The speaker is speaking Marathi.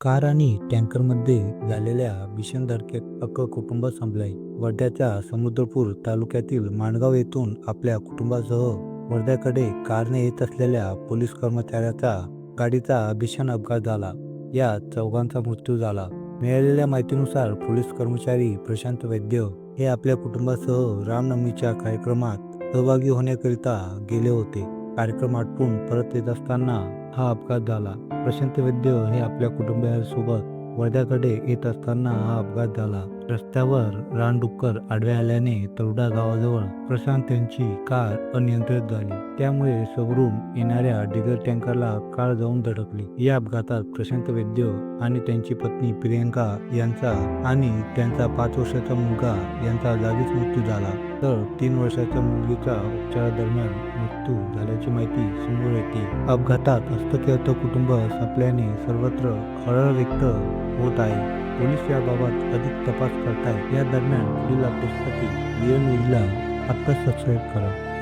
कार आणि टँकरमध्ये झालेल्या भीषण धडकेत अक्क कुटुंब संपलंय. वर्ध्याच्या समुद्रपूर तालुक्यातील माणगाव येथून आपल्या कुटुंबासह वर्ध्याकडे कारने येत असलेल्या पोलीस कर्मचाऱ्याचा गाडीचा भीषण अपघात झाला. यात चौघांचा मृत्यू झाला. मिळालेल्या माहितीनुसार पोलीस कर्मचारी प्रशांत वैद्य हे आपल्या कुटुंबासह रामनवमीच्या कार्यक्रमात सहभागी होण्याकरिता गेले होते. कार्यक्रम आटपून परत येत असताना हा अपघात झाला. प्रशांत वैद्य हे आपल्या कुटुंबियांसोबत वर्ध्याकडे येत असताना हा अपघात झाला. रस्त्यावर रानडुक्कर आडवे आल्याने तरुडा गावाजवळ प्रशांत यांची कार अनियंत्रित झाली. त्यामुळे समोरून येणाऱ्या डिझेल टँकरला कार जाऊन धडकली. या अपघातात प्रशांत वैद्य आणि त्यांची पत्नी प्रियंका यांचा आणि त्यांचा पाच वर्षाचा मुलगा यांचा जागीच मृत्यू झाला. तर तीन वर्षाच्या मुलगीचा उपचारादरम्यान मृत्यू झाल्याची माहिती समोर येते. अपघातात हस्तक्षेप कुटुंब संपल्याने सर्वत्र हळहळ व्यक्त होत आहे. पोलीस याबाबत अधिक तपास करतायत. या दरम्यान पुढील अपडेट्ससाठी एन न्यूजला आत्ताच सबस्क्राईब करा.